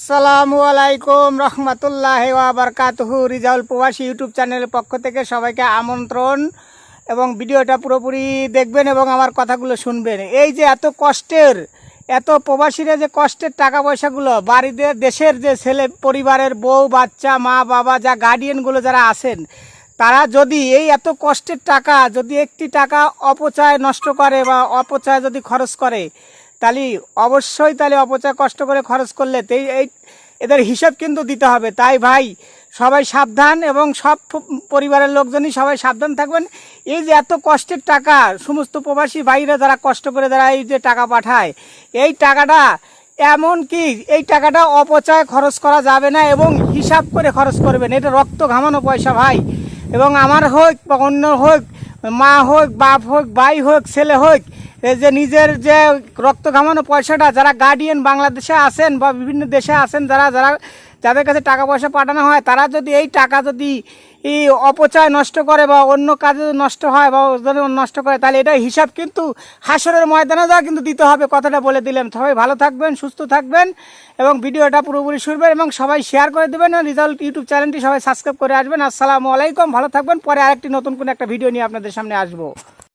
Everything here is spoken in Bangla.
আসসালামু আলাইকুম রহমতুল্লাহ বারকাতহু রিজাউল প্রবাসী ইউটিউব চ্যানেলের পক্ষ থেকে সবাইকে আমন্ত্রণ এবং ভিডিওটা পুরোপুরি দেখবেন এবং আমার কথাগুলো শুনবেন। এই যে এত কষ্টের, এত প্রবাসীরা যে কষ্টের টাকা পয়সাগুলো বাড়িতে দেশের যে ছেলে পরিবারের বউ, বাচ্চা, মা, বাবা, যা গার্ডিয়ানগুলো যারা আছেন, তারা যদি এই এত কষ্টের টাকা, যদি একটি টাকা অপচয় নষ্ট করে বা অপচয় যদি খরচ করে তাহলে অবশ্যই তাহলে অপচয় কষ্ট করে খরচ করলে তো এই- এদের হিসাব কিন্তু দিতে হবে। তাই ভাই, সবাই সাবধান এবং সব পরিবারের লোকজনই সবাই সাবধান থাকবেন। এই যে এত কষ্টের টাকা, সমস্ত প্রবাসী ভাইরা যারা কষ্ট করে যারা এই যে টাকা পাঠায়, এই টাকাটা এমন কি, এই টাকাটা অপচয় খরচ করা যাবে না এবং হিসাব করে খরচ করবেন। এটা রক্ত ঘামানো পয়সা ভাই। এবং আমার হোক বা অন্য হোক, মা হোক, বাপ হোক, ভাই হোক, ছেলে হোক এই যে নিজের যে রক্ত ঘামানো পয়সাটা, যারা গার্ডিয়ান বাংলাদেশে আছেন বা বিভিন্ন দেশে আছেন, যারা যারা যাদের কাছে টাকা পয়সা পাঠানো হয়, তারা যদি এই টাকা যদি এই অপচয় নষ্ট করে বা অন্য কাজে নষ্ট হয় বা নষ্ট করে, তাহলে এটা হিসাব কিন্তু হাসরের ময়দানে যা কিন্তু দিতে হবে, কথাটা বলে দিলাম সবাই ভালো থাকবেন, সুস্থ থাকবেন এবং ভিডিওটা পুরোপুরি শুনবেন এবং সবাই শেয়ার করে দেবেন রিজাল্ট ইউটিউব চ্যানেলটি সবাই সাবস্ক্রাইব করে আসবেন। আসসালামু আলাইকুম, ভালো থাকবেন। পরে আরেকটি নতুন কোনো একটা ভিডিও নিয়ে আপনাদের সামনে আসব।